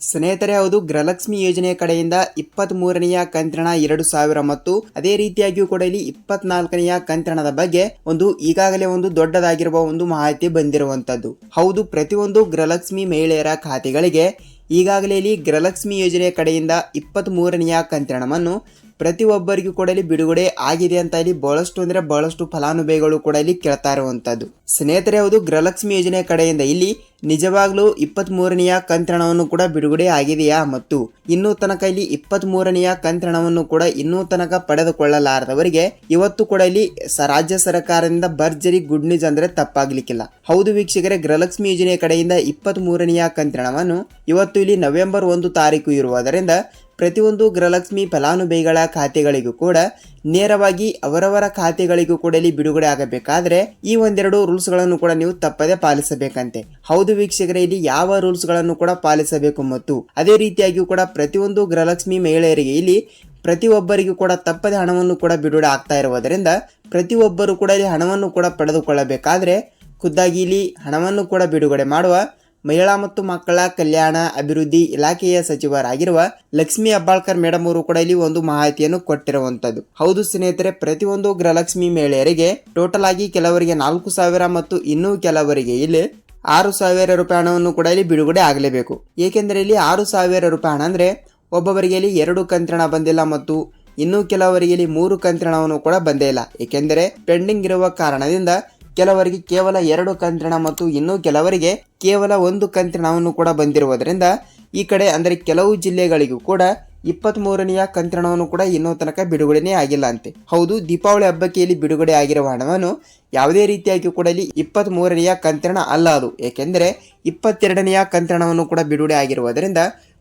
ಸ್ನೇಹಿತರೆ, ಹೌದು, ಗೃಹಲಕ್ಷ್ಮಿ ಯೋಜನೆ ಕಡೆಯಿಂದ ಇಪ್ಪತ್ತ್ ಮೂರನೆಯ ಕಂತ್ರಣ ಎರಡು ಸಾವಿರ ಮತ್ತು ಅದೇ ರೀತಿಯಾಗಿಯೂ ಕೂಡ ಇಲ್ಲಿ ಇಪ್ಪತ್ನಾಲ್ಕನೆಯ ಕಂತ್ರಣದ ಬಗ್ಗೆ ಒಂದು ಈಗಾಗಲೇ ಒಂದು ದೊಡ್ಡದಾಗಿರುವ ಒಂದು ಮಾಹಿತಿ ಬಂದಿರುವಂತದ್ದು. ಹೌದು, ಪ್ರತಿಯೊಂದು ಗೃಹಲಕ್ಷ್ಮಿ ಮಹಿಳೆಯರ ಖಾತೆಗಳಿಗೆ ಈಗಾಗಲೇ ಇಲ್ಲಿ ಗೃಹಲಕ್ಷ್ಮಿ ಯೋಜನೆ ಕಡೆಯಿಂದ ಇಪ್ಪತ್ತ್ ಮೂರನೆಯ ಕಂತಿನವನ್ನು ಪ್ರತಿಯೊಬ್ಬರಿಗೂ ಕೂಡ ಇಲ್ಲಿ ಬಿಡುಗಡೆ ಆಗಿದೆ ಅಂತ ಇಲ್ಲಿ ಬಹಳಷ್ಟು ಅಂದ್ರೆ ಬಹಳಷ್ಟು ಫಲಾನುಭವಿಗಳು ಕೂಡ ಇಲ್ಲಿ ಕೇಳ್ತಾ ಇರುವಂಥದ್ದು ಸ್ನೇಹಿತರೆ, ಹೌದು, ಗೃಹಲಕ್ಷ್ಮಿ ಯೋಜನೆ ಕಡೆಯಿಂದ ಇಲ್ಲಿ ನಿಜವಾಗ್ಲೂ ಇಪ್ಪತ್ತ್ ಮೂರನೆಯ ಕಂತ್ರಣವನ್ನು ಕೂಡ ಬಿಡುಗಡೆ ಆಗಿದೆಯಾ? ಮತ್ತು ಇನ್ನೂ ತನಕ ಇಲ್ಲಿ ಇಪ್ಪತ್ತ್ ಮೂರನೆಯ ಕಂತ್ರಣವನ್ನು ಕೂಡ ಇನ್ನೂ ತನಕ ಪಡೆದುಕೊಳ್ಳಲಾರದವರಿಗೆ ಇವತ್ತು ಕೂಡ ಇಲ್ಲಿ ರಾಜ್ಯ ಸರ್ಕಾರದಿಂದ ಭರ್ಜರಿ ಗುಡ್ ನ್ಯೂಸ್ ಅಂದ್ರೆ ತಪ್ಪಾಗ್ಲಿಕ್ಕಿಲ್ಲ. ಹೌದು ವೀಕ್ಷಕರೇ, ಗೃಹಲಕ್ಷ್ಮಿ ಯೋಜನೆ ಕಡೆಯಿಂದ ಇಪ್ಪತ್ತ್ ಮೂರನೆಯ ಕಂತ್ರಣವನ್ನು ಇವತ್ತು ಇಲ್ಲಿ ನವೆಂಬರ್ ಒಂದು ತಾರೀಕು ಇರುವುದರಿಂದ ಪ್ರತಿಯೊಂದು ಗೃಹಲಕ್ಷ್ಮಿ ಫಲಾನುಭವಿಗಳ ಖಾತೆಗಳಿಗೂ ಕೂಡ ನೇರವಾಗಿ ಅವರವರ ಖಾತೆಗಳಿಗೂ ಕೂಡ ಇಲ್ಲಿ ಬಿಡುಗಡೆ ಆಗಬೇಕಾದ್ರೆ ಈ ಒಂದೆರಡು ರೂಲ್ಸ್ಗಳನ್ನು ಕೂಡ ನೀವು ತಪ್ಪದೆ ಪಾಲಿಸಬೇಕಂತೆ. ಹೌದು ವೀಕ್ಷಕರೇ, ಇಲ್ಲಿ ಯಾವ ರೂಲ್ಸ್ಗಳನ್ನು ಕೂಡ ಪಾಲಿಸಬೇಕು ಮತ್ತು ಅದೇ ರೀತಿಯಾಗಿಯೂ ಕೂಡ ಪ್ರತಿಯೊಂದು ಗೃಹಲಕ್ಷ್ಮಿ ಮಹಿಳೆಯರಿಗೆ ಇಲ್ಲಿ ಪ್ರತಿಯೊಬ್ಬರಿಗೂ ಕೂಡ ತಪ್ಪದೆ ಹಣವನ್ನು ಕೂಡ ಬಿಡುಗಡೆ ಆಗ್ತಾ ಇರುವುದರಿಂದ ಪ್ರತಿಯೊಬ್ಬರು ಕೂಡ ಇಲ್ಲಿ ಹಣವನ್ನು ಕೂಡ ಪಡೆದುಕೊಳ್ಳಬೇಕಾದ್ರೆ ಖುದ್ದಾಗಿ ಇಲ್ಲಿ ಹಣವನ್ನು ಕೂಡ ಬಿಡುಗಡೆ ಮಾಡುವ ಮಹಿಳಾ ಮತ್ತು ಮಕ್ಕಳ ಕಲ್ಯಾಣ ಅಭಿವೃದ್ಧಿ ಇಲಾಖೆಯ ಸಚಿವರಾಗಿರುವ ಲಕ್ಷ್ಮಿ ಅಬ್ಬಾಳ್ಕರ್ ಮೇಡಮ್ ಅವರು ಕೂಡ ಇಲ್ಲಿ ಒಂದು ಮಾಹಿತಿಯನ್ನು ಕೊಟ್ಟಿರುವಂತದ್ದು ಹೌದು ಸ್ನೇಹಿತರೆ, ಪ್ರತಿಯೊಂದು ಗೃಹಲಕ್ಷ್ಮಿ ಮಹಿಳೆಯರಿಗೆ ಟೋಟಲ್ ಆಗಿ ಕೆಲವರಿಗೆ ನಾಲ್ಕು ಸಾವಿರ ಮತ್ತು ಇನ್ನೂ ಕೆಲವರಿಗೆ ಇಲ್ಲಿ ಆರು ಸಾವಿರ ರೂಪಾಯಿ ಹಣವನ್ನು ಕೂಡ ಇಲ್ಲಿ ಬಿಡುಗಡೆ ಆಗಲೇಬೇಕು. ಏಕೆಂದರೆ ಇಲ್ಲಿ ಆರು ಸಾವಿರ ರೂಪಾಯಿ ಹಣ ಅಂದರೆ ಒಬ್ಬೊಬ್ಬರಿಗೆ ಇಲ್ಲಿ ಎರಡು ಕಂತ್ರಣ ಬಂದಿಲ್ಲ ಮತ್ತು ಇನ್ನೂ ಕೆಲವರಿಗೆ ಇಲ್ಲಿ ಮೂರು ಕಂತ್ರಣವನ್ನು ಕೂಡ ಬಂದೇ ಇಲ್ಲ. ಏಕೆಂದರೆ ಪೆಂಡಿಂಗ್ ಇರುವ ಕಾರಣದಿಂದ ಕೆಲವರಿಗೆ ಕೇವಲ ಎರಡು ಕಂತ್ರಣ ಮತ್ತು ಇನ್ನು ಕೆಲವರಿಗೆ ಕೇವಲ ಒಂದು ಕಂತ್ರಣವನ್ನು ಕೂಡ ಬಂದಿರುವುದರಿಂದ ಈ ಕಡೆ ಅಂದರೆ ಕೆಲವು ಜಿಲ್ಲೆಗಳಿಗೂ ಕೂಡ ಇಪ್ಪತ್ತ್ ಕಂತ್ರಣವನ್ನು ಕೂಡ ಇನ್ನೂ ತನಕ ಬಿಡುಗಡೆನೇ ಆಗಿಲ್ಲ ಅಂತೆ. ಹೌದು, ದೀಪಾವಳಿ ಹಬ್ಬಕ್ಕೆ ಇಲ್ಲಿ ಬಿಡುಗಡೆ ಆಗಿರುವ ಹಣವನ್ನು ಯಾವುದೇ ರೀತಿಯಾಗಿ ಕೂಡ ಇಲ್ಲಿ ಇಪ್ಪತ್ತ್ ಮೂರನೆಯ ಕಂತಿನ ಅಲ್ಲ ಅದು. ಏಕೆಂದರೆ ಇಪ್ಪತ್ತೆರಡನೆಯ ಕಂತ್ರಣವನ್ನು ಕೂಡ ಬಿಡುಗಡೆ ಆಗಿರುವುದರಿಂದ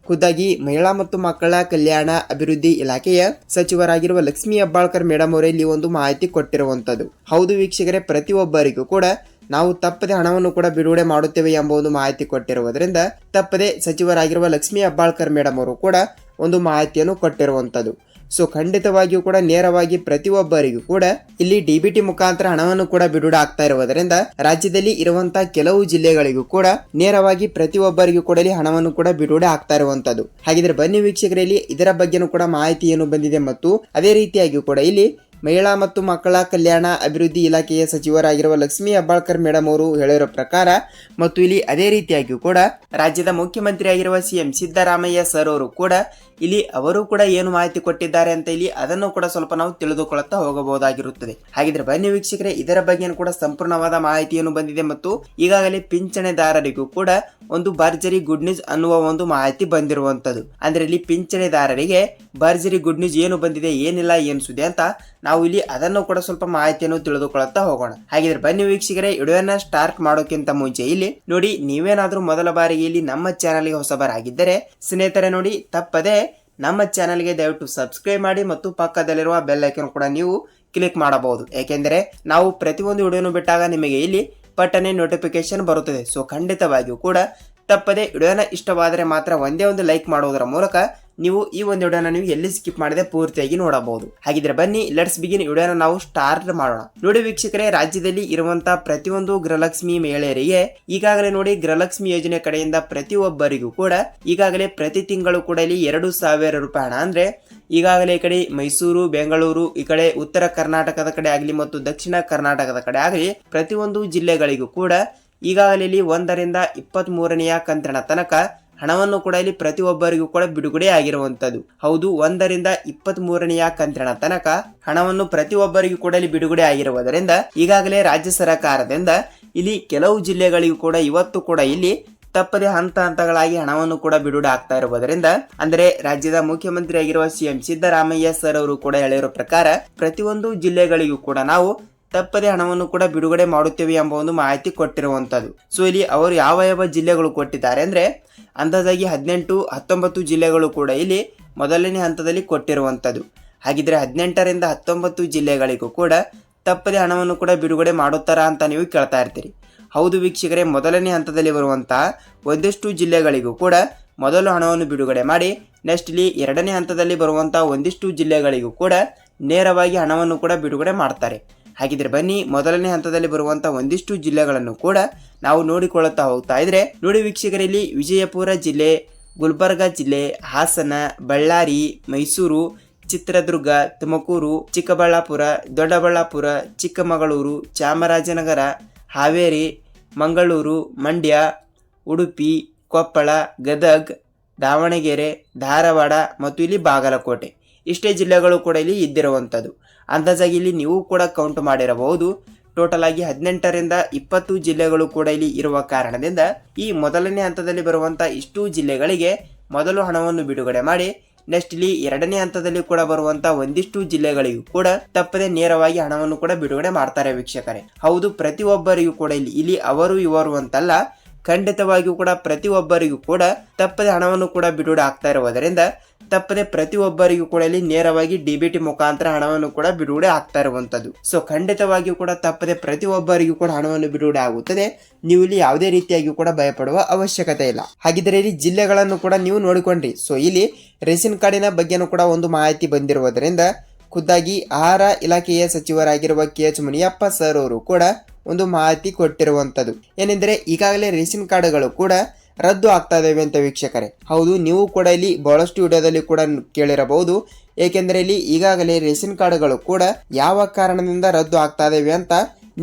ಖುದ್ದಾಗಿ ಮಹಿಳಾ ಮತ್ತು ಮಕ್ಕಳ ಕಲ್ಯಾಣ ಅಭಿವೃದ್ಧಿ ಇಲಾಖೆಯ ಸಚಿವರಾಗಿರುವ ಲಕ್ಷ್ಮೀ ಹೆಬ್ಬಾಳ್ಕರ್ ಮೇಡಮ್ ಅವರೇ ಇಲ್ಲಿ ಒಂದು ಮಾಹಿತಿ ಕೊಟ್ಟಿರುವಂತದ್ದು. ಹೌದು ವೀಕ್ಷಕರೇ, ಪ್ರತಿಯೊಬ್ಬರಿಗೂ ಕೂಡ ನಾವು ತಪ್ಪದೆ ಹಣವನ್ನು ಕೂಡ ಬಿಡುಗಡೆ ಮಾಡುತ್ತೇವೆ ಎಂಬ ಒಂದು ಮಾಹಿತಿ ಕೊಟ್ಟಿರುವುದರಿಂದ ತಪ್ಪದೆ ಸಚಿವರಾಗಿರುವ ಲಕ್ಷ್ಮೀ ಹೆಬ್ಬಾಳ್ಕರ್ ಮೇಡಮ್ ಅವರು ಕೂಡ ಒಂದು ಮಾಹಿತಿಯನ್ನು ಕೊಟ್ಟಿರುವಂಥದ್ದು. ಸೊ, ಖಂಡಿತವಾಗಿಯೂ ಕೂಡ ನೇರವಾಗಿ ಪ್ರತಿಯೊಬ್ಬರಿಗೂ ಕೂಡ ಇಲ್ಲಿ ಡಿ ಬಿ ಟಿ ಮುಖಾಂತರ ಹಣವನ್ನು ಕೂಡ ಬಿಡುಗಡೆ ಆಗ್ತಾ ಇರುವುದರಿಂದ ರಾಜ್ಯದಲ್ಲಿ ಇರುವಂತಹ ಕೆಲವು ಜಿಲ್ಲೆಗಳಿಗೂ ಕೂಡ ನೇರವಾಗಿ ಪ್ರತಿಯೊಬ್ಬರಿಗೂ ಕೂಡ ಇಲ್ಲಿ ಹಣವನ್ನು ಕೂಡ ಬಿಡುಗಡೆ ಆಗ್ತಾ ಇರುವಂತದ್ದು ಹಾಗಿದ್ರೆ ಬನ್ನಿ ವೀಕ್ಷಕರಲ್ಲಿ ಇದರ ಬಗ್ಗೆನೂ ಕೂಡ ಮಾಹಿತಿ ಏನು ಬಂದಿದೆ ಮತ್ತು ಅದೇ ರೀತಿಯಾಗಿಯೂ ಕೂಡ ಇಲ್ಲಿ ಮಹಿಳಾ ಮತ್ತು ಮಕ್ಕಳ ಕಲ್ಯಾಣ ಅಭಿವೃದ್ಧಿ ಇಲಾಖೆಯ ಸಚಿವರಾಗಿರುವ ಲಕ್ಷ್ಮೀ ಅಬ್ಬಾಳ್ಕರ್ ಮೇಡಮ್ ಅವರು ಹೇಳಿರೋ ಪ್ರಕಾರ, ಮತ್ತು ಇಲ್ಲಿ ಅದೇ ರೀತಿಯಾಗಿಯೂ ಕೂಡ ರಾಜ್ಯದ ಮುಖ್ಯಮಂತ್ರಿಯಾಗಿರುವ ಸಿ ಎಂ ಸಿದ್ದರಾಮಯ್ಯ ಸರ್ ಅವರು ಕೂಡ ಇಲ್ಲಿ ಅವರು ಕೂಡ ಏನು ಮಾಹಿತಿ ಕೊಟ್ಟಿದ್ದಾರೆ ಅಂತ ಇಲ್ಲಿ ಅದನ್ನು ಕೂಡ ಸ್ವಲ್ಪ ನಾವು ತಿಳಿದುಕೊಳ್ಳುತ್ತಾ ಹೋಗಬಹುದಾಗಿರುತ್ತದೆ. ಹಾಗಿದ್ರೆ ಬನ್ನಿ ವೀಕ್ಷಕರೇ, ಇದರ ಬಗ್ಗೆ ಕೂಡ ಸಂಪೂರ್ಣವಾದ ಮಾಹಿತಿಯನ್ನು ಬಂದಿದೆ ಮತ್ತು ಈಗಾಗಲೇ ಪಿಂಚಣಿದಾರರಿಗೂ ಕೂಡ ಒಂದು ಭರ್ಜರಿ ಗುಡ್ ನ್ಯೂಸ್ ಅನ್ನುವ ಒಂದು ಮಾಹಿತಿ ಬಂದಿರುವಂತದ್ದು ಅಂದ್ರೆ ಇಲ್ಲಿ ಪಿಂಚಣಿದಾರರಿಗೆ ಭರ್ಜರಿ ಗುಡ್ ನ್ಯೂಸ್ ಏನು ಬಂದಿದೆ, ಏನಿಲ್ಲ, ಏನು ಸುದ್ದಿ ಅಂತ ನಾವು ಇಲ್ಲಿ ಅದನ್ನು ಕೂಡ ಸ್ವಲ್ಪ ಮಾಹಿತಿಯನ್ನು ತಿಳಿದುಕೊಳ್ಳುತ್ತಾ ಹೋಗೋಣ. ಹಾಗಿದ್ರೆ ಬನ್ನಿ ವೀಕ್ಷಕರೇ, ವಿಡಿಯೋನ ಸ್ಟಾರ್ಟ್ ಮಾಡೋಕ್ಕಿಂತ ಮುಂಚೆ ಇಲ್ಲಿ ನೋಡಿ, ನೀವೇನಾದ್ರೂ ಮೊದಲ ಬಾರಿಗೆ ಇಲ್ಲಿ ನಮ್ಮ ಚಾನಲ್ಗೆ ಹೊಸಬರಾಗಿದ್ದರೆ, ಸ್ನೇಹಿತರೆ ನೋಡಿ, ತಪ್ಪದೆ ನಮ್ಮ ಚಾನಲ್ಗೆ ದಯವಿಟ್ಟು ಸಬ್ಸ್ಕ್ರೈಬ್ ಮಾಡಿ ಮತ್ತು ಪಕ್ಕದಲ್ಲಿರುವ ಬೆಲ್ ಐಕನ್ ಕೂಡ ನೀವು ಕ್ಲಿಕ್ ಮಾಡಬಹುದು. ಏಕೆಂದರೆ ನಾವು ಪ್ರತಿಯೊಂದು ವಿಡಿಯೋನು ಬಿಟ್ಟಾಗ ನಿಮಗೆ ಇಲ್ಲಿ ಪಟ್ಟನೆ ನೋಟಿಫಿಕೇಶನ್ ಬರುತ್ತದೆ. ಸೊ ಖಂಡಿತವಾಗಿಯೂ ಕೂಡ ತಪ್ಪದೆ ವಿಡಿಯೋನ ಇಷ್ಟವಾದರೆ ಮಾತ್ರ ಒಂದೇ ಒಂದು ಲೈಕ್ ಮಾಡುವುದರ ಮೂಲಕ ನೀವು ಈ ಒಂದು ವಿಡಿಯೋನ ನೀವು ಎಲ್ಲಿ ಸ್ಕಿಪ್ ಮಾಡದೆ ಪೂರ್ತಿಯಾಗಿ ನೋಡಬಹುದು. ಹಾಗಿದ್ರೆ ಬನ್ನಿ ಲೆಟ್ಸ್ ಬಿಗಿನ್ ವಿಡಿಯೋನ ನಾವು ಸ್ಟಾರ್ಟ್ ಮಾಡೋಣ. ನೋಡಿ ವೀಕ್ಷಕರೇ, ರಾಜ್ಯದಲ್ಲಿ ಇರುವಂತ ಪ್ರತಿಯೊಂದು ಗೃಹಲಕ್ಷ್ಮಿ ಮಹಿಳೆಯರಿಗೆ ಈಗಾಗಲೇ ನೋಡಿ ಗೃಹಲಕ್ಷ್ಮಿ ಯೋಜನೆ ಕಡೆಯಿಂದ ಪ್ರತಿಯೊಬ್ಬರಿಗೂ ಕೂಡ ಈಗಾಗಲೇ ಪ್ರತಿ ತಿಂಗಳು ಕೂಡ ಇಲ್ಲಿ ಎರಡು ಸಾವಿರ ರೂಪಾಯಿ ಹಣ. ಅಂದ್ರೆ ಈಗಾಗಲೇ ಈ ಕಡೆ ಮೈಸೂರು, ಬೆಂಗಳೂರು, ಈ ಕಡೆ ಉತ್ತರ ಕರ್ನಾಟಕದ ಕಡೆ ಆಗಲಿ ಮತ್ತು ದಕ್ಷಿಣ ಕರ್ನಾಟಕದ ಕಡೆ ಆಗಲಿ ಪ್ರತಿಯೊಂದು ಜಿಲ್ಲೆಗಳಿಗೂ ಕೂಡ ಈಗಾಗಲೇ ಇಲ್ಲಿ ಒಂದರಿಂದ ಇಪ್ಪತ್ತ್ ಮೂರನೆಯ ಕಂತಿನ ತನಕ ಹಣವನ್ನು ಕೂಡ ಇಲ್ಲಿ ಪ್ರತಿಯೊಬ್ಬರಿಗೂ ಕೂಡ ಬಿಡುಗಡೆ ಆಗಿರುವಂತದ್ದು ಹೌದು, ಒಂದರಿಂದ ಇಪ್ಪತ್ತ್ ಮೂರನೆಯ ಕಂತಿನ ತನಕ ಹಣವನ್ನು ಪ್ರತಿಯೊಬ್ಬರಿಗೂ ಕೂಡ ಇಲ್ಲಿ ಬಿಡುಗಡೆ ಆಗಿರುವುದರಿಂದ ಈಗಾಗಲೇ ರಾಜ್ಯ ಸರ್ಕಾರದಿಂದ ಇಲ್ಲಿ ಕೆಲವು ಜಿಲ್ಲೆಗಳಿಗೂ ಕೂಡ ಇವತ್ತು ಕೂಡ ಇಲ್ಲಿ ತಪ್ಪದೆ ಹಂತ ಹಂತಗಳಾಗಿ ಹಣವನ್ನು ಕೂಡ ಬಿಡುಗಡೆ ಆಗ್ತಾ ಇರುವುದರಿಂದ, ಅಂದರೆ ರಾಜ್ಯದ ಮುಖ್ಯಮಂತ್ರಿ ಆಗಿರುವ ಸಿಎಂ ಸಿದ್ದರಾಮಯ್ಯ ಸರ್ ಅವರು ಕೂಡ ಹೇಳಿರೋ ಪ್ರಕಾರ ಪ್ರತಿಯೊಂದು ಜಿಲ್ಲೆಗಳಿಗೂ ಕೂಡ ನಾವು ತಪ್ಪದೆ ಹಣವನ್ನು ಕೂಡ ಬಿಡುಗಡೆ ಮಾಡುತ್ತೇವೆ ಎಂಬ ಒಂದು ಮಾಹಿತಿ ಕೊಟ್ಟಿರುವಂಥದ್ದು ಸೊ ಇಲ್ಲಿ ಅವರು ಯಾವ ಯಾವ ಜಿಲ್ಲೆಗಳು ಕೊಟ್ಟಿದ್ದಾರೆ ಅಂದರೆ, ಅಂದಾಜಾಗಿ ಹದಿನೆಂಟು, ಹತ್ತೊಂಬತ್ತು ಜಿಲ್ಲೆಗಳು ಕೂಡ ಇಲ್ಲಿ ಮೊದಲನೇ ಹಂತದಲ್ಲಿ ಕೊಟ್ಟಿರುವಂಥದ್ದು ಹಾಗಿದ್ರೆ ಹದಿನೆಂಟರಿಂದ ಹತ್ತೊಂಬತ್ತು ಜಿಲ್ಲೆಗಳಿಗೂ ಕೂಡ ತಪ್ಪದೆ ಹಣವನ್ನು ಕೂಡ ಬಿಡುಗಡೆ ಮಾಡುತ್ತಾರಾ ಅಂತ ನೀವು ಕೇಳ್ತಾ ಇರ್ತೀರಿ. ಹೌದು ವೀಕ್ಷಕರೇ, ಮೊದಲನೇ ಹಂತದಲ್ಲಿ ಬರುವಂತಹ ಒಂದಿಷ್ಟು ಜಿಲ್ಲೆಗಳಿಗೂ ಕೂಡ ಮೊದಲು ಹಣವನ್ನು ಬಿಡುಗಡೆ ಮಾಡಿ ನೆಕ್ಸ್ಟ್ ಇಲ್ಲಿ ಎರಡನೇ ಹಂತದಲ್ಲಿ ಬರುವಂತಹ ಒಂದಿಷ್ಟು ಜಿಲ್ಲೆಗಳಿಗೂ ಕೂಡ ನೇರವಾಗಿ ಹಣವನ್ನು ಕೂಡ ಬಿಡುಗಡೆ ಮಾಡ್ತಾರೆ. ಹಾಗಿದ್ರೆ ಬನ್ನಿ ಮೊದಲನೇ ಹಂತದಲ್ಲಿ ಬರುವಂತ ಒಂದಿಷ್ಟು ಜಿಲ್ಲೆಗಳನ್ನು ಕೂಡ ನಾವು ನೋಡಿಕೊಳ್ಳುತ್ತಾ ಹೋಗ್ತಾ ಇದ್ರೆ ನೋಡಿ ವೀಕ್ಷಕರಲ್ಲಿ ವಿಜಯಪುರ ಜಿಲ್ಲೆ, ಗುಲ್ಬರ್ಗ ಜಿಲ್ಲೆ, ಹಾಸನ, ಬಳ್ಳಾರಿ, ಮೈಸೂರು, ಚಿತ್ರದುರ್ಗ, ತುಮಕೂರು, ಚಿಕ್ಕಬಳ್ಳಾಪುರ, ದೊಡ್ಡಬಳ್ಳಾಪುರ, ಚಿಕ್ಕಮಗಳೂರು, ಚಾಮರಾಜನಗರ, ಹಾವೇರಿ, ಮಂಗಳೂರು, ಮಂಡ್ಯ, ಉಡುಪಿ, ಕೊಪ್ಪಳ, ಗದಗ್, ದಾವಣಗೆರೆ, ಧಾರವಾಡ ಮತ್ತು ಇಲ್ಲಿ ಬಾಗಲಕೋಟೆ. ಇಷ್ಟೇ ಜಿಲ್ಲೆಗಳು ಕೂಡ ಇಲ್ಲಿ ಇದ್ದಿರುವಂಥದ್ದು. ಅಂದಾಜಾಗಿ ಇಲ್ಲಿ ನೀವು ಕೂಡ ಕೌಂಟ್ ಮಾಡಿರಬಹುದು. ಟೋಟಲ್ ಆಗಿ ಹದಿನೆಂಟರಿಂದ ಇಪ್ಪತ್ತು ಜಿಲ್ಲೆಗಳು ಕೂಡ ಇಲ್ಲಿ ಇರುವ ಕಾರಣದಿಂದ ಈ ಮೊದಲನೇ ಹಂತದಲ್ಲಿ ಬರುವಂಥ ಇಷ್ಟು ಜಿಲ್ಲೆಗಳಿಗೆ ಮೊದಲು ಹಣವನ್ನು ಬಿಡುಗಡೆ ಮಾಡಿ ನೆಕ್ಸ್ಟ್ ಇಲ್ಲಿ ಎರಡನೇ ಹಂತದಲ್ಲಿ ಕೂಡ ಬರುವಂತ ಒಂದಿಷ್ಟು ಜಿಲ್ಲೆಗಳಿಗೂ ಕೂಡ ತಪ್ಪದೆ ನೇರವಾಗಿ ಹಣವನ್ನು ಕೂಡ ಬಿಡುಗಡೆ ಮಾಡ್ತಾರೆ ವೀಕ್ಷಕರೇ. ಹೌದು, ಪ್ರತಿಯೊಬ್ಬರಿಗೂ ಕೂಡ ಇಲ್ಲಿ ಇಲ್ಲಿ ಅವರು, ಇವರು ಅಂತಲ್ಲ ಖಂಡಿತವಾಗಿಯೂ ಕೂಡ ಪ್ರತಿಯೊಬ್ಬರಿಗೂ ಕೂಡ ತಪ್ಪದೆ ಹಣವನ್ನು ಕೂಡ ಬಿಡುಗಡೆ ಆಗ್ತಾ ಇರುವುದರಿಂದ ತಪ್ಪದೆ ಪ್ರತಿಯೊಬ್ಬರಿಗೂ ಕೂಡ ಇಲ್ಲಿ ನೇರವಾಗಿ ಡಿ ಬಿ ಟಿ ಮುಖಾಂತರ ಹಣವನ್ನು ಕೂಡ ಬಿಡುಗಡೆ ಆಗ್ತಾ ಇರುವಂತದ್ದು ಸೊ ಖಂಡಿತವಾಗಿಯೂ ಕೂಡ ತಪ್ಪದೆ ಪ್ರತಿಯೊಬ್ಬರಿಗೂ ಕೂಡ ಹಣವನ್ನು ಬಿಡುಗಡೆ ಆಗುತ್ತದೆ. ನೀವು ಇಲ್ಲಿ ಯಾವುದೇ ರೀತಿಯಾಗಿ ಕೂಡ ಭಯಪಡುವ ಅವಶ್ಯಕತೆ ಇಲ್ಲ. ಹಾಗಿದ್ರೆ ಇಲ್ಲಿ ಜಿಲ್ಲೆಗಳನ್ನು ಕೂಡ ನೀವು ನೋಡಿಕೊಂಡ್ರಿ. ಸೊ ಇಲ್ಲಿ ರೇಷನ್ ಕಾರ್ಡಿನ ಬಗ್ಗೆನೂ ಕೂಡ ಒಂದು ಮಾಹಿತಿ ಬಂದಿರುವುದರಿಂದ ಖುದ್ದಾಗಿ ಆಹಾರ ಇಲಾಖೆಯ ಸಚಿವರಾಗಿರುವ ಕೆ ಎಚ್ ಮುನಿಯಪ್ಪ ಸರ್ ಅವರು ಕೂಡ ಒಂದು ಮಾಹಿತಿ ಕೊಟ್ಟಿರುವಂಥದ್ದು. ಏನೆಂದರೆ ಈಗಾಗಲೇ ರೇಷನ್ ಕಾರ್ಡ್ಗಳು ಕೂಡ ರದ್ದು ಆಗ್ತಾ ಇದ್ದಾವೆ ಅಂತ ವೀಕ್ಷಕರೇ. ಹೌದು, ನೀವು ಕೂಡ ಇಲ್ಲಿ ಬಹಳಷ್ಟು ವಿಡಿಯೋದಲ್ಲಿ ಕೂಡ ಕೇಳಿರಬಹುದು. ಏಕೆಂದರೆ ಇಲ್ಲಿ ಈಗಾಗಲೇ ರೇಷನ್ ಕಾರ್ಡ್ಗಳು ಕೂಡ ಯಾವ ಕಾರಣದಿಂದ ರದ್ದು ಆಗ್ತಾ ಇದ್ದಾವೆ ಅಂತ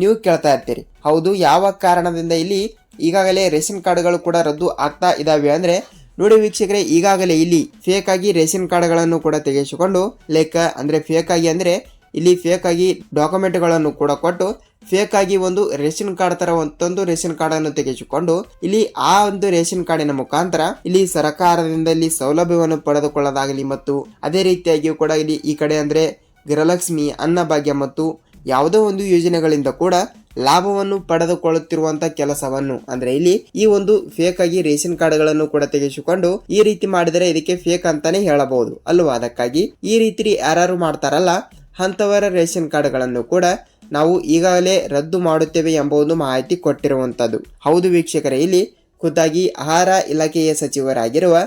ನೀವು ಕೇಳ್ತಾ ಇರ್ತೀರಿ. ಹೌದು, ಯಾವ ಕಾರಣದಿಂದ ಇಲ್ಲಿ ಈಗಾಗಲೇ ರೇಷನ್ ಕಾರ್ಡ್ಗಳು ಕೂಡ ರದ್ದು ಆಗ್ತಾ ಇದ್ದಾವೆ ಅಂದ್ರೆ ನೋಡಿ ವೀಕ್ಷಕರೇ, ಈಗಾಗಲೇ ಇಲ್ಲಿ ಫೇಕ್ ಆಗಿ ರೇಷನ್ ಕಾರ್ಡ್ಗಳನ್ನು ಕೂಡ ತೆಗೆಸಿಕೊಂಡು ಲೈಕ್ ಅಂದರೆ ಫೇಕ್ ಆಗಿ ಅಂದರೆ ಇಲ್ಲಿ ಫೇಕ್ ಆಗಿ ಡಾಕ್ಯುಮೆಂಟ್ಗಳನ್ನು ಕೂಡ ಕೊಟ್ಟು ಫೇಕ್ ಆಗಿ ಒಂದು ರೇಷನ್ ಕಾರ್ಡ್ ತರ ಒಂದೊಂದು ರೇಷನ್ ಕಾರ್ಡ್ ಅನ್ನು ತೆಗೆಸಿಕೊಂಡು, ಇಲ್ಲಿ ಆ ಒಂದು ರೇಷನ್ ಕಾರ್ಡಿನ ಮುಖಾಂತರ ಇಲ್ಲಿ ಸರ್ಕಾರದಿಂದ ಇಲ್ಲಿ ಸೌಲಭ್ಯವನ್ನು ಪಡೆದುಕೊಳ್ಳೋದಾಗಲಿ ಮತ್ತು ಅದೇ ರೀತಿಯಾಗಿಯೂ ಕೂಡ ಇಲ್ಲಿ ಈ ಕಡೆ ಅಂದ್ರೆ ಗೃಹಲಕ್ಷ್ಮಿ ಅನ್ನಭಾಗ್ಯ ಮತ್ತು ಯಾವುದೋ ಒಂದು ಯೋಜನೆಗಳಿಂದ ಕೂಡ ಲಾಭವನ್ನು ಪಡೆದುಕೊಳ್ಳುತ್ತಿರುವಂತ ಕೆಲಸವನ್ನು. ಅಂದ್ರೆ ಇಲ್ಲಿ ಈ ಒಂದು ಫೇಕ್ ಆಗಿ ರೇಷನ್ ಕಾರ್ಡ್ಗಳನ್ನು ಕೂಡ ತೆಗೆಸಿಕೊಂಡು ಈ ರೀತಿ ಮಾಡಿದರೆ ಇದಕ್ಕೆ ಫೇಕ್ ಅಂತಾನೆ ಹೇಳಬಹುದು. ಅಲ್ವಾ? ಅದಕ್ಕಾಗಿ ಈ ರೀತಿ ಯಾರು ಮಾಡ್ತಾರಲ್ಲ ಅಂತವರ ರೇಷನ್ ಕಾರ್ಡ್ಗಳನ್ನು ಕೂಡ ನಾವು ಈಗಾಗಲೇ ರದ್ದು ಮಾಡುತ್ತೇವೆ ಎಂಬ ಒಂದು ಮಾಹಿತಿ ಕೊಟ್ಟಿರುವಂಥದ್ದು ಹೌದು ವೀಕ್ಷಕರೇ, ಇಲ್ಲಿ ಖುದ್ದಾಗಿ ಆಹಾರ ಇಲಾಖೆಯ ಸಚಿವರಾಗಿರುವ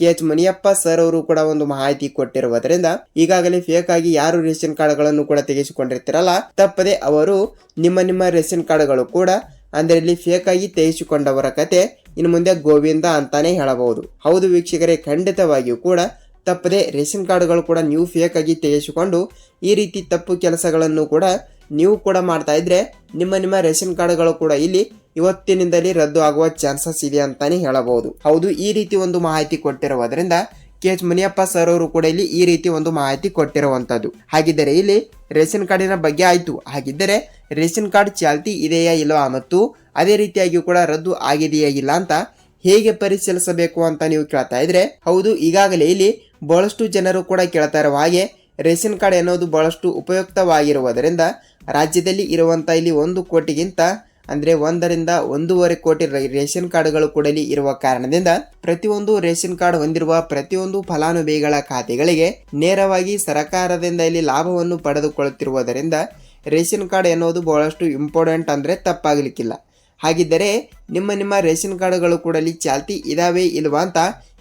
ಕೆ ಎಚ್ ಮುನಿಯಪ್ಪ ಸರ್ ಅವರು ಕೂಡ ಒಂದು ಮಾಹಿತಿ ಕೊಟ್ಟಿರುವುದರಿಂದ ಈಗಾಗಲೇ ಫೇಕ್ ಆಗಿ ಯಾರು ರೇಷನ್ ಕಾರ್ಡ್ಗಳನ್ನು ಕೂಡ ತೆಗೆಸಿಕೊಂಡಿರ್ತೀರಲ್ಲ, ತಪ್ಪದೆ ಅವರು ನಿಮ್ಮ ನಿಮ್ಮ ರೇಷನ್ ಕಾರ್ಡ್ಗಳು ಕೂಡ ಅಂದ್ರೆ ಇಲ್ಲಿ ಫೇಕ್ ಆಗಿ ತೆಗೆಸಿಕೊಂಡವರ ಕತೆ ಇನ್ನು ಮುಂದೆ ಗೋವಿಂದ ಅಂತಾನೆ ಹೇಳಬಹುದು. ಹೌದು ವೀಕ್ಷಕರೇ, ಖಂಡಿತವಾಗಿಯೂ ಕೂಡ ತಪ್ಪದೆ ರೇಷನ್ ಕಾರ್ಡ್ಗಳು ಕೂಡ ನೀವು ಫೇಕ್ ಆಗಿ ತೆಗೆಸಿಕೊಂಡು ಈ ರೀತಿ ತಪ್ಪು ಕೆಲಸಗಳನ್ನು ಕೂಡ ನೀವು ಕೂಡ ಮಾಡ್ತಾ ಇದ್ರೆ ನಿಮ್ಮ ನಿಮ್ಮ ರೇಷನ್ ಕಾರ್ಡ್ಗಳು ಕೂಡ ಇಲ್ಲಿ ಇವತ್ತಿನಿಂದಲೇ ರದ್ದು ಆಗುವ ಚಾನ್ಸಸ್ ಇದೆ ಅಂತಾನೆ ಹೇಳಬಹುದು. ಹೌದು, ಈ ರೀತಿ ಒಂದು ಮಾಹಿತಿ ಕೊಟ್ಟಿರುವುದರಿಂದ ಕೆ ಎಚ್ ಮುನಿಯಪ್ಪ ಸರ್ ಅವರು ಕೂಡ ಇಲ್ಲಿ ಈ ರೀತಿ ಒಂದು ಮಾಹಿತಿ ಕೊಟ್ಟಿರುವಂತದ್ದು. ಹಾಗಿದ್ದರೆ ಇಲ್ಲಿ ರೇಷನ್ ಕಾರ್ಡಿನ ಬಗ್ಗೆ ಆಯ್ತು. ಹಾಗಿದ್ದರೆ ರೇಷನ್ ಕಾರ್ಡ್ ಚಾಲ್ತಿ ಇದೆಯಾ ಇಲ್ಲವಾ ಮತ್ತು ಅದೇ ರೀತಿಯಾಗಿ ಕೂಡ ರದ್ದು ಆಗಿದೆಯಾ ಇಲ್ಲ ಅಂತ ಹೇಗೆ ಪರಿಶೀಲಿಸಬೇಕು ಅಂತ ನೀವು ಕೇಳ್ತಾ ಇದ್ರೆ, ಹೌದು, ಈಗಾಗಲೇ ಇಲ್ಲಿ ಬಹಳಷ್ಟು ಜನರು ಕೂಡ ಕೇಳ್ತಾ ಇರುವ ಹಾಗೆ ರೇಷನ್ ಕಾರ್ಡ್ ಎನ್ನುವುದು ಬಹಳಷ್ಟು ಉಪಯುಕ್ತವಾಗಿರುವುದರಿಂದ ರಾಜ್ಯದಲ್ಲಿ ಇರುವಂತ ಇಲ್ಲಿ ಒಂದು ಕೋಟಿಗಿಂತ ಅಂದ್ರೆ ಒಂದರಿಂದ ಒಂದೂವರೆ ಕೋಟಿ ರೇಷನ್ ಕಾರ್ಡ್ಗಳು ಕೂಡಲಿ ಇರುವ ಕಾರಣದಿಂದ ಪ್ರತಿಯೊಂದು ರೇಷನ್ ಕಾರ್ಡ್ ಹೊಂದಿರುವ ಪ್ರತಿಯೊಂದು ಫಲಾನುಭವಿಗಳ ಖಾತೆಗಳಿಗೆ ನೇರವಾಗಿ ಸರ್ಕಾರದಿಂದ ಇಲ್ಲಿ ಲಾಭವನ್ನು ಪಡೆದುಕೊಳ್ಳುತ್ತಿರುವುದರಿಂದ ರೇಷನ್ ಕಾರ್ಡ್ ಎನ್ನುವುದು ಬಹಳಷ್ಟು ಇಂಪಾರ್ಟೆಂಟ್ ಅಂದರೆ ತಪ್ಪಾಗಲಿಕ್ಕಿಲ್ಲ. ಹಾಗಿದ್ದರೆ ನಿಮ್ಮ ನಿಮ್ಮ ರೇಷನ್ ಕಾರ್ಡ್ಗಳು ಕೂಡ ಇಲ್ಲಿ ಚಾಲ್ತಿ ಇದಾವೆ ಇಲ್ವಾ ಅಂತ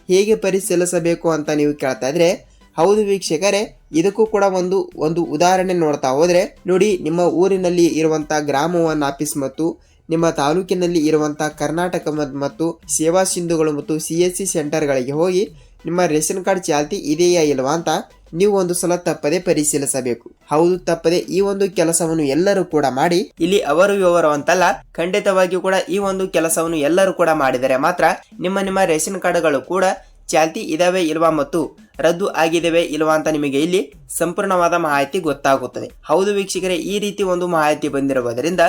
ಹೇಗೆ ಪರಿಶೀಲಿಸಬೇಕು ಅಂತ ನೀವು ಕೇಳ್ತಾ ಇದ್ರೆ ಹೌದು ವೀಕ್ಷಕರೇ, ಇದಕ್ಕೂ ಕೂಡ ಒಂದು ಒಂದು ಉದಾಹರಣೆ ನೋಡ್ತಾ ಹೋದರೆ, ನೋಡಿ ನಿಮ್ಮ ಊರಿನಲ್ಲಿ ಇರುವಂಥ ಗ್ರಾಮವನ್ನು ಆಫೀಸ್ ಮತ್ತು ನಿಮ್ಮ ತಾಲೂಕಿನಲ್ಲಿ ಇರುವಂಥ ಕರ್ನಾಟಕ ಮತ್- ಮತ್ತು ಸೇವಾ ಸಿಂಧುಗಳು ಮತ್ತು ಸಿ ಎಸ್ ಸಿ ಸೆಂಟರ್ಗಳಿಗೆ ಹೋಗಿ ನಿಮ್ಮ ರೇಷನ್ ಕಾರ್ಡ್ ಚಾಲ್ತಿ ಇದೆಯಾ ಇಲ್ವಾ ಅಂತ ನೀವು ಒಂದು ಸಲ ತಪ್ಪದೆ ಪರಿಶೀಲಿಸಬೇಕು. ಹೌದು, ತಪ್ಪದೆ ಈ ಒಂದು ಕೆಲಸವನ್ನು ಎಲ್ಲರೂ ಕೂಡ ಮಾಡಿ, ಇಲ್ಲಿ ಅವರು ಇವರು ಅಂತಲ್ಲ, ಖಂಡಿತವಾಗಿಯೂ ಕೂಡ ಈ ಒಂದು ಕೆಲಸವನ್ನು ಎಲ್ಲರೂ ಕೂಡ ಮಾಡಿದರೆ ಮಾತ್ರ ನಿಮ್ಮ ನಿಮ್ಮ ರೇಷನ್ ಕಾರ್ಡ್ಗಳು ಕೂಡ ಚಾಲ್ತಿ ಇದಾವೆ ಇಲ್ವಾ ಮತ್ತು ರದ್ದು ಆಗಿದೆವೆ ಇಲ್ಲವಾ ಅಂತ ನಿಮಗೆ ಇಲ್ಲಿ ಸಂಪೂರ್ಣವಾದ ಮಾಹಿತಿ ಗೊತ್ತಾಗುತ್ತದೆ. ಹೌದು ವೀಕ್ಷಕರೇ, ಈ ರೀತಿ ಒಂದು ಮಾಹಿತಿ ಬಂದಿರುವುದರಿಂದ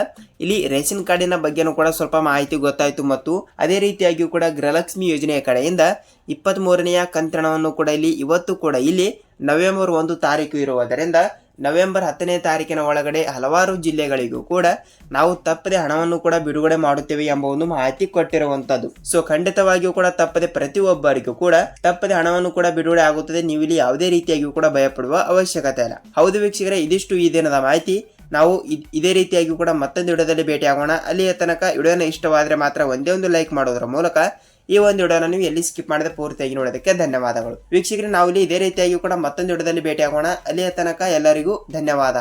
ಇಲ್ಲಿ ರೇಷನ್ ಕಾರ್ಡಿನ ಬಗ್ಗೆನೂ ಕೂಡ ಸ್ವಲ್ಪ ಮಾಹಿತಿ ಗೊತ್ತಾಯಿತು ಮತ್ತು ಅದೇ ರೀತಿಯಾಗಿಯೂ ಕೂಡ ಗೃಹಲಕ್ಷ್ಮಿ ಯೋಜನೆಯ ಕಡೆಯಿಂದ ಇಪ್ಪತ್ತ್ ಮೂರನೆಯ ಕಂತಣವನ್ನು ಕೂಡ ಇಲ್ಲಿ ಇವತ್ತು ಕೂಡ ಇಲ್ಲಿ ನವೆಂಬರ್ ಒಂದು ತಾರೀಕು ಇರುವುದರಿಂದ ನವೆಂಬರ್ ಹತ್ತನೇ ತಾರೀಕಿನ ಒಳಗಡೆ ಹಲವಾರು ಜಿಲ್ಲೆಗಳಿಗೂ ಕೂಡ ನಾವು ತಪ್ಪದೆ ಹಣವನ್ನು ಕೂಡ ಬಿಡುಗಡೆ ಮಾಡುತ್ತೇವೆ ಎಂಬ ಒಂದು ಮಾಹಿತಿ ಕೊಟ್ಟಿರುವಂತದ್ದು. ಸೊ ಖಂಡಿತವಾಗಿಯೂ ಕೂಡ ತಪ್ಪದೆ ಪ್ರತಿಯೊಬ್ಬರಿಗೂ ಕೂಡ ತಪ್ಪದೆ ಹಣವನ್ನು ಕೂಡ ಬಿಡುಗಡೆ ಆಗುತ್ತದೆ. ನೀವು ಇಲ್ಲಿ ಯಾವುದೇ ರೀತಿಯಾಗಿಯೂ ಕೂಡ ಭಯಪಡುವ ಅವಶ್ಯಕತೆ ಇಲ್ಲ. ಹೌದು ವೀಕ್ಷಕರೇ, ಇದಿಷ್ಟು ಈ ದಿನದ ಮಾಹಿತಿ. ನಾವು ಇದ್- ರೀತಿಯಾಗಿ ಕೂಡ ಮತ್ತೊಂದು ವಿಡಿಯೋದಲ್ಲಿ ಭೇಟಿ ಆಗೋಣ ಅಲ್ಲಿಯ ತನಕ ವಿಡಿಯೋನ ಇಷ್ಟವಾದರೆ ಮಾತ್ರ ಒಂದೇ ಒಂದು ಲೈಕ್ ಮಾಡೋದರ ಮೂಲಕ ಈ ಒಂದು ವಿಡಿಯೋನ ನೀವು ಎಲ್ಲಿ ಸ್ಕಿಪ್ ಮಾಡದೆ ಪೂರ್ತಿಯಾಗಿ ನೋಡೋದಕ್ಕೆ ಧನ್ಯವಾದಗಳು. ವೀಕ್ಷಕರೇ ನಾವು ಇಲ್ಲಿ ಇದೇ ರೀತಿಯಾಗಿ ಕೂಡ ಮತ್ತೊಂದು ವಿಡಿಯೋದಲ್ಲಿ ಭೇಟಿ ಆಗೋಣ ಅಲ್ಲಿಯ ತನಕ ಎಲ್ಲರಿಗೂ ಧನ್ಯವಾದ.